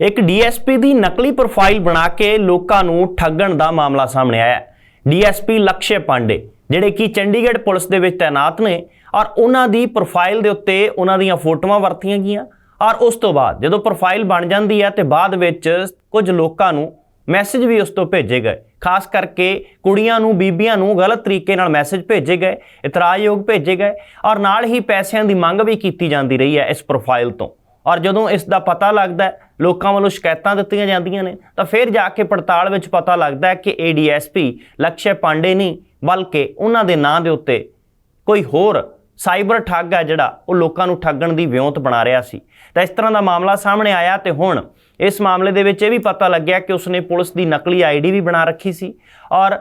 ਇੱਕ ਡੀਐਸਪੀ ਦੀ ਨਕਲੀ ਪ੍ਰੋਫਾਈਲ ਬਣਾ ਕੇ ਲੋਕਾਂ ਨੂੰ ਠੱਗਣ ਦਾ ਮਾਮਲਾ ਸਾਹਮਣੇ ਆਇਆ ਹੈ। ਡੀਐਸਪੀ ਲਕਸ਼ੇ ਪਾਂਡੇ, ਜਿਹੜੇ ਕਿ ਚੰਡੀਗੜ੍ਹ ਪੁਲਿਸ ਦੇ ਵਿੱਚ ਤਾਇਨਾਤ ਨੇ, ਔਰ ਉਹਨਾਂ ਦੀ ਪ੍ਰੋਫਾਈਲ ਦੇ ਉੱਤੇ ਉਹਨਾਂ ਦੀਆਂ ਫੋਟੋਆਂ ਵਰਤੀਆਂ ਗਈਆਂ। ਔਰ ਉਸ ਤੋਂ ਬਾਅਦ ਜਦੋਂ ਪ੍ਰੋਫਾਈਲ ਬਣ ਜਾਂਦੀ ਹੈ ਤੇ ਬਾਅਦ ਵਿੱਚ ਕੁਝ ਲੋਕਾਂ ਨੂੰ ਮੈਸੇਜ ਵੀ ਉਸ ਤੋਂ ਭੇਜੇ ਗਏ। ਖਾਸ ਕਰਕੇ ਕੁੜੀਆਂ ਨੂੰ, ਬੀਬੀਆਂ ਨੂੰ ਗਲਤ ਤਰੀਕੇ ਨਾਲ ਮੈਸੇਜ ਭੇਜੇ ਗਏ, ਇਤਰਾਜ਼ਯੋਗ ਭੇਜੇ ਗਏ, ਔਰ ਨਾਲ ਹੀ ਪੈਸਿਆਂ ਦੀ ਮੰਗ ਵੀ ਕੀਤੀ ਜਾਂਦੀ ਰਹੀ ਹੈ ਇਸ ਪ੍ਰੋਫਾਈਲ ਤੋਂ। ਔਰ ਜਦੋਂ ਇਸ ਦਾ ਪਤਾ ਲੱਗਦਾ ਲੋਕਾਂ ਵੱਲੋਂ ਸ਼ਿਕਾਇਤਾਂ ਦਿੱਤੀਆਂ ਜਾਂਦੀਆਂ ਨੇ, ਤਾਂ ਫਿਰ ਜਾ ਕੇ ਪੜਤਾਲ ਵਿੱਚ ਪਤਾ ਲੱਗਦਾ ਹੈ ਕਿ ਏਡੀਐਸਪੀ ਲਕਸ਼ੇ ਪਾਂਡੇ ਨਹੀਂ, ਬਲਕਿ ਉਹਨਾਂ ਦੇ ਨਾਂ ਦੇ ਉੱਤੇ ਕੋਈ ਹੋਰ ਸਾਈਬਰ ਠੱਗ ਹੈ ਜਿਹੜਾ ਉਹ ਲੋਕਾਂ ਨੂੰ ਠੱਗਣ ਦੀ ਵਿਉਂਤ ਬਣਾ ਰਿਹਾ ਸੀ। ਤਾਂ ਇਸ ਤਰ੍ਹਾਂ ਦਾ ਮਾਮਲਾ ਸਾਹਮਣੇ ਆਇਆ ਤੇ ਹੁਣ ਇਸ ਮਾਮਲੇ ਦੇ ਵਿੱਚ ਇਹ ਵੀ ਪਤਾ ਲੱਗਿਆ ਕਿ ਉਸਨੇ ਪੁਲਿਸ ਦੀ ਨਕਲੀ ਆਈਡੀ ਵੀ ਬਣਾ ਰੱਖੀ ਸੀ ਔਰ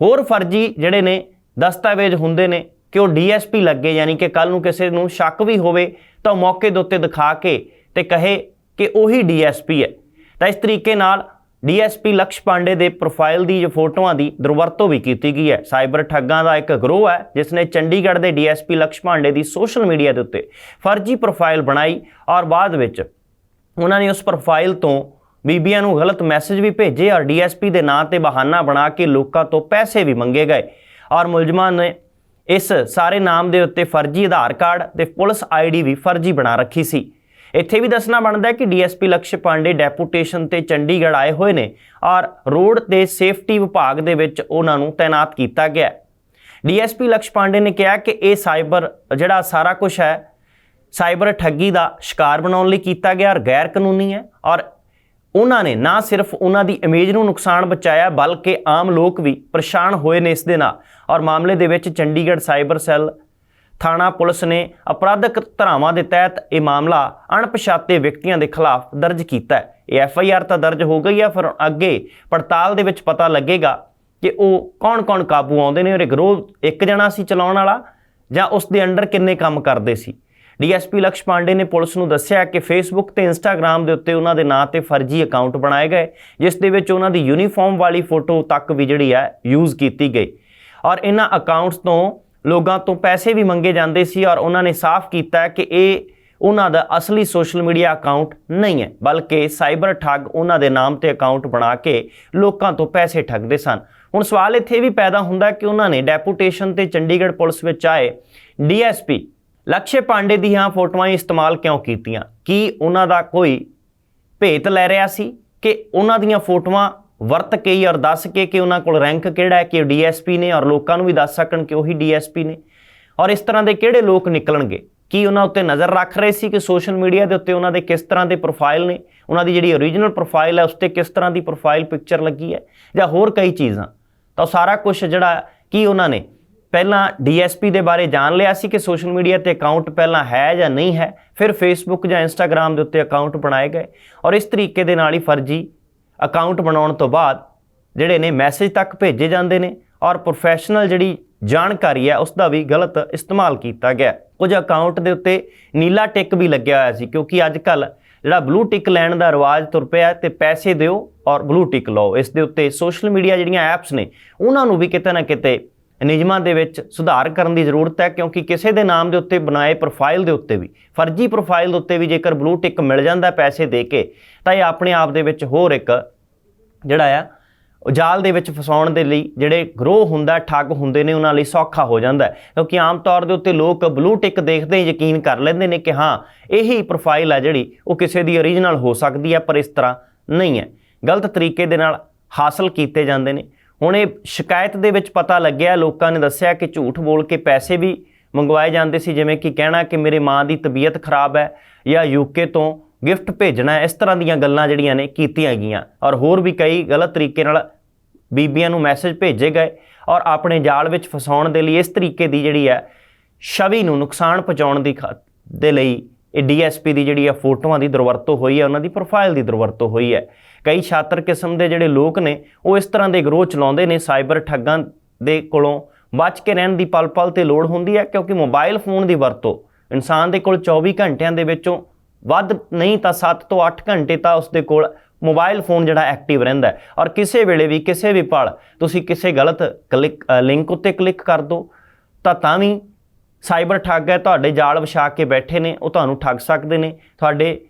ਹੋਰ ਫਰਜ਼ੀ ਜਿਹੜੇ ਨੇ ਦਸਤਾਵੇਜ਼ ਹੁੰਦੇ ਨੇ ਕਿ ਉਹ ਡੀਐਸਪੀ ਲੱਗੇ, ਯਾਨੀ ਕਿ ਕੱਲ ਨੂੰ ਕਿਸੇ ਨੂੰ ਸ਼ੱਕ ਵੀ ਹੋਵੇ ਤਾਂ ਉਹ ਮੌਕੇ ਦੇ ਉੱਤੇ ਦਿਖਾ ਕੇ ਤੇ ਕਹੇ ਕਿ ਉਹੀ ਡੀਐਸਪੀ ਹੈ। ਤਾਂ ਇਸ ਤਰੀਕੇ ਨਾਲ ਡੀਐਸਪੀ ਲਕਸ਼ ਪਾਂਡੇ ਦੇ ਪ੍ਰੋਫਾਈਲ ਦੀ ਜੋ ਫੋਟੋਆਂ ਦੀ ਦੁਰਵਰਤੋਂ ਵੀ ਕੀਤੀ ਗਈ ਹੈ। ਸਾਈਬਰ ਠੱਗਾਂ ਦਾ ਇੱਕ ਗਰੋਹ ਹੈ, ਜਿਸ ਨੇ ਚੰਡੀਗੜ੍ਹ ਦੇ ਡੀਐਸਪੀ ਲਕਸ਼ ਪਾਂਡੇ ਦੀ ਸੋਸ਼ਲ ਮੀਡੀਆ ਦੇ ਉੱਤੇ ਫਰਜ਼ੀ ਪ੍ਰੋਫਾਈਲ ਬਣਾਈ ਔਰ ਬਾਅਦ ਵਿੱਚ ਉਹਨਾਂ ਨੇ ਉਸ ਪ੍ਰੋਫਾਈਲ ਤੋਂ ਬੀਬੀਆਂ ਨੂੰ ਗਲਤ ਮੈਸੇਜ ਵੀ ਭੇਜੇ ਔਰ ਡੀਐਸਪੀ ਦੇ ਨਾਂ ਤੇ ਬਹਾਨਾ ਬਣਾ ਕੇ ਲੋਕਾਂ ਤੋਂ ਪੈਸੇ ਵੀ ਮੰਗੇ ਗਏ। ਔਰ ਮੁਲਜ਼ਮਾਂ ਨੇ ਇਸ ਸਾਰੇ ਨਾਮ ਦੇ ਉੱਤੇ ਫਰਜ਼ੀ ਆਧਾਰ ਕਾਰਡ ਤੇ ਪੁਲਿਸ ਆਈਡੀ ਵੀ ਫਰਜ਼ੀ ਬਣਾ ਰੱਖੀ ਸੀ। ਇੱਥੇ ਵੀ ਦੱਸਣਾ ਬਣਦਾ ਹੈ ਕਿ ਡੀਐਸਪੀ ਲਕਸ਼ ਪਾਂਡੇ ਡੈਪੂਟੇਸ਼ਨ ਤੇ ਚੰਡੀਗੜ੍ਹ ਆਏ ਹੋਏ ਨੇ। ਔਰ ਰੋਡ ਤੇ ਸੇਫਟੀ ਵਿਭਾਗ ਦੇ ਵਿੱਚ ਉਹਨਾਂ ਨੂੰ ਤਾਇਨਾਤ ਕੀਤਾ ਗਿਆ ਹੈ। ਡੀਐਸਪੀ ਲਕਸ਼ ਪਾਂਡੇ ਨੇ ਕਿਹਾ ਕਿ ਇਹ ਸਾਈਬਰ, ਜਿਹੜਾ ਸਾਰਾ ਕੁਝ ਹੈ, ਸਾਈਬਰ ਠੱਗੀ ਦਾ ਸ਼ਿਕਾਰ ਬਣਾਉਣ ਲਈ ਕੀਤਾ ਗਿਆ ਔਰ ਗੈਰ ਕਾਨੂੰਨੀ ਹੈ ਔਰ ਉਹਨਾਂ ਨੇ ਨਾ ਸਿਰਫ ਉਹਨਾਂ ਦੀ ਇਮੇਜ ਨੂੰ ਨੁਕਸਾਨ ਬਚਾਇਆ ਬਲਕਿ ਆਮ ਲੋਕ ਵੀ ਪਰੇਸ਼ਾਨ ਹੋਏ ਨੇ ਇਸ ਦੇ ਨਾਲ। ਔਰ ਮਾਮਲੇ ਦੇ ਵਿੱਚ ਚੰਡੀਗੜ੍ਹ ਸਾਈਬਰ ਸੈੱਲ ਥਾਣਾ ਪੁਲਿਸ ਨੇ ਅਪਰਾਧਕ ਧਾਰਾਵਾਂ ਦੇ ਤਹਿਤ ਇਹ ਮਾਮਲਾ ਅਣਪਛਾਤੇ ਵਿਅਕਤੀਆਂ ਦੇ ਖਿਲਾਫ ਦਰਜ ਕੀਤਾ ਹੈ। ਇਹ ਐਫ ਆਈ ਆਰ ਤਾਂ ਦਰਜ ਹੋ ਗਈ ਹੈ ਫਿਰ ਅੱਗੇ ਪੜਤਾਲ ਦੇ ਵਿੱਚ ਪਤਾ ਲੱਗੇਗਾ ਕਿ ਉਹ ਕੌਣ-ਕੌਣ ਕਾਬੂ ਆਉਂਦੇ ਨੇ ਔਰ ਗਰੋਹ ਇੱਕ ਜਣਾ ਸੀ ਚਲਾਉਣ ਵਾਲਾ ਜਾਂ ਉਸ ਦੇ ਅੰਡਰ ਕਿੰਨੇ ਕੰਮ ਕਰਦੇ ਸੀ। ਡੀਐਸਪੀ ਲਕਸ਼ ਪਾਂਡੇ ਨੇ ਪੁਲਿਸ ਨੂੰ ਦੱਸਿਆ ਕਿ ਫੇਸਬੁੱਕ ਤੇ ਇੰਸਟਾਗ੍ਰam ਦੇ ਉੱਤੇ ਉਹਨਾਂ ਦੇ ਨਾਂ ਤੇ ਫਰਜ਼ੀ ਅਕਾਊਂਟ ਬਣਾਏ ਗਏ, ਜਿਸ ਦੇ ਵਿੱਚ ਉਹਨਾਂ ਦੀ ਯੂਨੀਫਾਰਮ ਵਾਲੀ ਫੋਟੋ ਤੱਕ ਵੀ ਜਿਹੜੀ ਹੈ, ਯੂਜ਼ ਕੀਤੀ ਗਈ। ਔਰ ਇਹਨਾਂ ਅਕਾਊਂਟਸ ਤੋਂ ਲੋਕਾਂ ਤੋਂ ਪੈਸੇ ਵੀ ਮੰਗੇ ਜਾਂਦੇ ਸੀ ਔਰ ਉਹਨਾਂ ਨੇ ਸਾਫ਼ ਕੀਤਾ ਕਿ ਇਹ ਉਹਨਾਂ ਦਾ ਅਸਲੀ ਸੋਸ਼ਲ ਮੀਡੀਆ ਅਕਾਊਂਟ ਨਹੀਂ ਹੈ, ਬਲਕਿ ਸਾਈਬਰ ਠੱਗ ਉਹਨਾਂ ਦੇ ਨਾਮ ਤੇ ਅਕਾਊਂਟ ਬਣਾ ਕੇ ਲੋਕਾਂ ਤੋਂ ਪੈਸੇ ਠੱਗਦੇ ਸਨ। ਹੁਣ ਸਵਾਲ ਇੱਥੇ ਵੀ ਪੈਦਾ ਹੁੰਦਾ ਕਿ ਉਹਨਾਂ ਨੇ ਡੈਪੂਟੇਸ਼ਨ ਤੇ ਚੰਡੀਗੜ੍ਹ ਪੁਲਿਸ ਵਿੱਚ ਆਏ ਡੀਐਸਪੀ ਲਕਸ਼ੇ ਪਾਂਡੇ ਦੀਆਂ ਫੋਟੋਆਂ ਇਸਤੇਮਾਲ ਕਿਉਂ ਕੀਤੀਆਂ? ਕੀ ਉਹਨਾਂ ਦਾ ਕੋਈ ਭੇਤ ਲੈ ਰਿਹਾ ਸੀ ਕਿ ਉਹਨਾਂ ਦੀਆਂ ਫੋਟੋਆਂ ਵਰਤ ਕੇ ਹੀ ਔਰ ਦੱਸ ਕੇ ਕਿ ਉਹਨਾਂ ਕੋਲ ਰੈਂਕ ਕਿਹੜਾ ਹੈ, ਕਿ ਉਹ ਡੀਐਸਪੀ ਨੇ ਔਰ ਲੋਕਾਂ ਨੂੰ ਵੀ ਦੱਸ ਸਕਣ ਕਿ ਉਹੀ ਡੀਐਸਪੀ ਨੇ। ਔਰ ਇਸ ਤਰ੍ਹਾਂ ਦੇ ਕਿਹੜੇ ਲੋਕ ਨਿਕਲਣਗੇ? ਕੀ ਉਹਨਾਂ ਉੱਤੇ ਨਜ਼ਰ ਰੱਖ ਰਹੇ ਸੀ ਕਿ ਸੋਸ਼ਲ ਮੀਡੀਆ ਦੇ ਉੱਤੇ ਉਹਨਾਂ ਦੇ ਕਿਸ ਤਰ੍ਹਾਂ ਦੇ ਪ੍ਰੋਫਾਈਲ ਨੇ? ਉਹਨਾਂ ਦੀ ਜਿਹੜੀ ਓਰੀਜਨਲ ਪ੍ਰੋਫਾਈਲ ਹੈ, ਉਸ ਤੇ ਕਿਸ ਤਰ੍ਹਾਂ ਦੀ ਪ੍ਰੋਫਾਈਲ ਪਿਕਚਰ ਲੱਗੀ ਹੈ? ਜਾਂ ਹੋਰ ਕਈ ਚੀਜ਼ਾਂ। ਤਾਂ ਉਹ ਸਾਰਾ ਕੁਝ ਜਿਹੜਾ ਕੀ ਉਹਨਾਂ ਨੇ ਪਹਿਲਾਂ ਡੀਐਸਪੀ ਦੇ ਬਾਰੇ ਜਾਣ ਲਿਆ ਸੀ ਕਿ ਸੋਸ਼ਲ ਮੀਡੀਆ ਤੇ ਅਕਾਊਂਟ ਪਹਿਲਾਂ ਹੈ ਜਾਂ ਨਹੀਂ ਹੈ, ਫਿਰ ਫੇਸਬੁੱਕ ਜਾਂ ਇੰਸਟਾਗ੍ਰam ਦੇ ਉੱਤੇ ਅਕਾਊਂਟ ਬਣਾਏ ਗਏ। ਔਰ ਇਸ ਤਰੀਕੇ ਦੇ ਨਾਲ ਹੀ ਫਰਜ਼ੀ ਅਕਾਊਂਟ ਬਣਾਉਣ ਤੋਂ ਬਾਅਦ ਜਿਹੜੇ ਨੇ ਮੈਸੇਜ ਤੱਕ ਭੇਜੇ ਜਾਂਦੇ ਨੇ ਔਰ ਪ੍ਰੋਫੈਸ਼ਨਲ ਜਿਹੜੀ ਜਾਣਕਾਰੀ ਹੈ ਉਸ ਦਾ ਵੀ ਗਲਤ ਇਸਤੇਮਾਲ ਕੀਤਾ ਗਿਆ। ਕੁਝ ਅਕਾਊਂਟ ਦੇ ਉੱਤੇ ਨੀਲਾ ਟਿਕ ਵੀ ਲੱਗਿਆ ਹੋਇਆ ਸੀ ਕਿਉਂਕਿ ਅੱਜ ਕੱਲ ਜਿਹੜਾ ਬਲੂ ਟਿਕ ਲੈਣ ਦਾ ਰਿਵਾਜ ਤੁਰ ਪਿਆ ਤੇ ਪੈਸੇ ਦਿਓ ਔਰ ਬਲੂ ਟਿਕ ਲਓ। ਇਸ ਦੇ ਉੱਤੇ ਸੋਸ਼ਲ ਮੀਡੀਆ ਜਿਹੜੀਆਂ ਐਪਸ ਨੇ, ਉਹਨਾਂ ਨੂੰ ਵੀ ਕਿਤੇ ਨਾ ਕਿਤੇ ਨਿਯਮਾਂ ਦੇ ਵਿੱਚ ਸੁਧਾਰ ਕਰਨ ਦੀ ਜ਼ਰੂਰਤ ਹੈ, ਕਿਉਂਕਿ ਕਿਸੇ ਦੇ ਨਾਮ ਦੇ ਉੱਤੇ ਬਣਾਏ ਪ੍ਰੋਫਾਈਲ ਦੇ ਉੱਤੇ ਵੀ, ਫਰਜ਼ੀ ਪ੍ਰੋਫਾਈਲ ਦੇ ਉੱਤੇ ਵੀ ਜੇਕਰ ਬਲੂ ਟਿਕ ਮਿਲ ਜਾਂਦਾ ਪੈਸੇ ਦੇ ਕੇ, ਤਾਂ ਇਹ ਆਪਣੇ ਆਪ ਦੇ ਵਿੱਚ ਹੋਰ ਇੱਕ ਜਿਹੜਾ ਆ ਉਹ ਜਾਲ ਦੇ ਵਿੱਚ ਫਸਾਉਣ ਦੇ ਲਈ ਜਿਹੜੇ ਗਰੋਹ ਹੁੰਦਾ, ਠੱਗ ਹੁੰਦੇ ਨੇ, ਉਹਨਾਂ ਲਈ ਸੌਖਾ ਹੋ ਜਾਂਦਾ ਕਿਉਂਕਿ ਆਮ ਤੌਰ ਦੇ ਉੱਤੇ ਲੋਕ ਬਲੂ ਟਿਕ ਦੇਖਦੇ ਹੀ ਯਕੀਨ ਕਰ ਲੈਂਦੇ ਨੇ ਕਿ ਹਾਂ, ਇਹੀ ਪ੍ਰੋਫਾਈਲ ਆ ਜਿਹੜੀ, ਉਹ ਕਿਸੇ ਦੀ ਓਰੀਜਨਲ ਹੋ ਸਕਦੀ ਹੈ, ਪਰ ਇਸ ਤਰ੍ਹਾਂ ਨਹੀਂ ਹੈ। ਗਲਤ ਤਰੀਕੇ ਦੇ ਨਾਲ ਹਾਸਲ ਕੀਤੇ ਜਾਂਦੇ ਨੇ। ਹੁਣ ਇਹ ਸ਼ਿਕਾਇਤ ਦੇ ਵਿੱਚ ਪਤਾ ਲੱਗਿਆ, ਲੋਕਾਂ ਨੇ ਦੱਸਿਆ ਕਿ ਝੂਠ ਬੋਲ ਕੇ ਪੈਸੇ ਵੀ ਮੰਗਵਾਏ ਜਾਂਦੇ ਸੀ, ਜਿਵੇਂ ਕਿ ਕਹਿਣਾ ਕਿ ਮੇਰੇ ਮਾਂ ਦੀ ਤਬੀਅਤ ਖਰਾਬ ਹੈ ਜਾਂ ਯੂਕੇ ਤੋਂ ਗਿਫਟ ਭੇਜਣਾ ਇਸ ਤਰ੍ਹਾਂ ਦੀਆਂ ਗੱਲਾਂ ਜਿਹੜੀਆਂ ਨੇ ਕੀਤੀਆਂ ਗਈਆਂ। ਔਰ ਹੋਰ ਵੀ ਕਈ ਗਲਤ ਤਰੀਕੇ ਨਾਲ ਬੀਬੀਆਂ ਨੂੰ ਮੈਸੇਜ ਭੇਜੇ ਗਏ ਔਰ ਆਪਣੇ ਜਾਲ ਵਿੱਚ ਫਸਾਉਣ ਦੇ ਲਈ ਇਸ ਤਰੀਕੇ ਦੀ ਜਿਹੜੀ ਹੈ ਛਵੀ ਨੂੰ ਨੁਕਸਾਨ ਪਹੁੰਚਾਉਣ ਦੀ ਖਾ- ਦੇ ਲਈ ਇਹ ਡੀਐਸਪੀ ਦੀ ਜਿਹੜੀ ਆ ਫੋਟੋਆਂ ਦੀ ਦੁਰਵਰਤੋਂ ਹੋਈ ਹੈ ਉਹਨਾਂ ਦੀ ਪ੍ਰੋਫਾਈਲ ਦੀ ਦੁਰਵਰਤੋਂ ਹੋਈ ਹੈ ਕਈ ਛਾਤਰ ਕਿਸਮ ਦੇ ਜਿਹੜੇ ਲੋਕ ਨੇ, ਉਹ ਇਸ ਤਰ੍ਹਾਂ ਦੇ ਗਰੋਹ ਚਲਾਉਂਦੇ ਨੇ, ਸਾਈਬਰ ਠੱਗਾਂ ਦੇ ਕੋਲੋਂ ਬਚ ਕੇ ਰਹਿਣ ਦੀ ਪਲ-ਪਲ ਤੇ ਲੋੜ ਹੁੰਦੀ ਹੈ ਕਿਉਂਕਿ ਮੋਬਾਈਲ ਫੋਨ ਦੀ ਵਰਤੋਂ ਇਨਸਾਨ ਦੇ ਕੋਲ 24 ਘੰਟਿਆਂ ਦੇ ਵਿੱਚੋਂ ਵੱਧ ਨਹੀਂ ਤਾਂ 7 ਤੋਂ 8 ਘੰਟੇ ਤਾਂ ਉਸ ਦੇ ਕੋਲ ਮੋਬਾਈਲ ਫੋਨ ਜਿਹੜਾ ਐਕਟਿਵ ਰਹਿੰਦਾ ਔਰ ਕਿਸੇ ਵੇਲੇ ਵੀ, ਕਿਸੇ ਵੀ ਪਲ ਤੁਸੀਂ ਕਿਸੇ ਗਲਤ ਕਲਿੱਕ ਲਿੰਕ ਉੱਤੇ ਕਲਿੱਕ ਕਰ ਦਿਓ ਤਾਂ ਤਾਂ ਵੀ ਸਾਈਬਰ ਠੱਗ ਹੈ, ਤੁਹਾਡੇ ਜਾਲ ਵਿਛਾ ਕੇ ਬੈਠੇ ਨੇ, ਉਹ ਤੁਹਾਨੂੰ ਠੱਗ ਸਕਦੇ ਨੇ। ਤੁਹਾਡੇ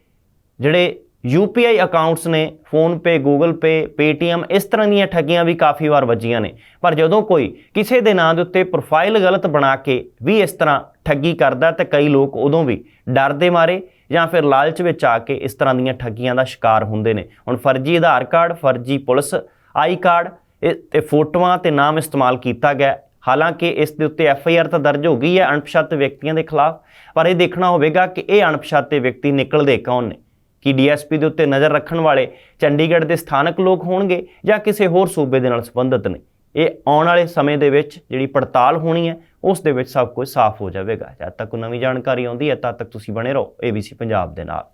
ਜਿਹੜੇ UPI ਅਕਾਊਂਟਸ ਨੇ ਫੋਨਪੇ ਗੂਗਲ ਪੇ Paytm ਇਸ ਤਰ੍ਹਾਂ ਦੀਆਂ ਠੱਗੀਆਂ ਵੀ ਕਾਫੀ ਵਾਰ ਵੱਜੀਆਂ ਨੇ। ਪਰ ਜਦੋਂ ਕੋਈ ਕਿਸੇ ਦੇ ਨਾਂ ਦੇ ਉੱਤੇ ਪ੍ਰੋਫਾਈਲ ਗਲਤ ਬਣਾ ਕੇ ਵੀ ਇਸ ਤਰ੍ਹਾਂ ਠੱਗੀ ਕਰਦਾ, ਤੇ ਕਈ ਲੋਕ ਉਦੋਂ ਵੀ ਡਰ ਦੇ ਮਾਰੇ ਜਾਂ ਫਿਰ ਲਾਲਚ ਵਿੱਚ ਆ ਕੇ ਇਸ ਤਰ੍ਹਾਂ ਦੀਆਂ ਠੱਗੀਆਂ ਦਾ ਸ਼ਿਕਾਰ ਹੁੰਦੇ ਨੇ। ਹੁਣ ਫਰਜ਼ੀ ਆਧਾਰ ਕਾਰਡ, ਫਰਜ਼ੀ ਪੁਲਿਸ, ਆਈ ਕਾਰਡ, ਇਹ ਤੇ ਫੋਟੋਆਂ ਤੇ ਨਾਮ ਇਸਤੇਮਾਲ ਕੀਤਾ ਗਿਆ। ਹਾਲਾਂਕਿ ਇਸ ਦੇ ਉੱਤੇ ਐਫ ਆਈ ਆਰ ਤਾਂ ਦਰਜ ਹੋ ਗਈ ਹੈ ਅਣਪਛਾਤੇ ਵਿਅਕਤੀਆਂ ਦੇ ਖਿਲਾਫ, ਪਰ ਇਹ ਦੇਖਣਾ ਹੋਵੇਗਾ ਕਿ ਇਹ ਅਣਪਛਾਤੇ ਵਿਅਕਤੀ ਨਿਕਲਦੇ ਕੌਣ ਨੇ। ਕਿ ਡੀਐਸਪੀ ਦੇ ਉੱਤੇ ਨਜ਼ਰ ਰੱਖਣ ਵਾਲੇ ਚੰਡੀਗੜ੍ਹ ਦੇ ਸਥਾਨਕ ਲੋਕ ਹੋਣਗੇ ਜਾਂ ਕਿਸੇ ਹੋਰ ਸੂਬੇ ਦੇ ਨਾਲ ਸੰਬੰਧਿਤ ਨੇ? ਇਹ ਆਉਣ ਵਾਲੇ ਸਮੇਂ ਦੇ ਵਿੱਚ ਜਿਹੜੀ ਪੜਤਾਲ ਹੋਣੀ ਹੈ, ਉਸ ਦੇ ਵਿੱਚ ਸਭ ਕੁਝ ਸਾਫ਼ ਹੋ ਜਾਵੇਗਾ। ਜਦ ਤੱਕ ਕੋਈ ਨਵੀਂ ਜਾਣਕਾਰੀ ਆਉਂਦੀ ਹੈ, ਤਦ ਤੱਕ ਤੁਸੀਂ ਬਣੇ ਰਹੋ ABC ਪੰਜਾਬ ਦੇ ਨਾਲ।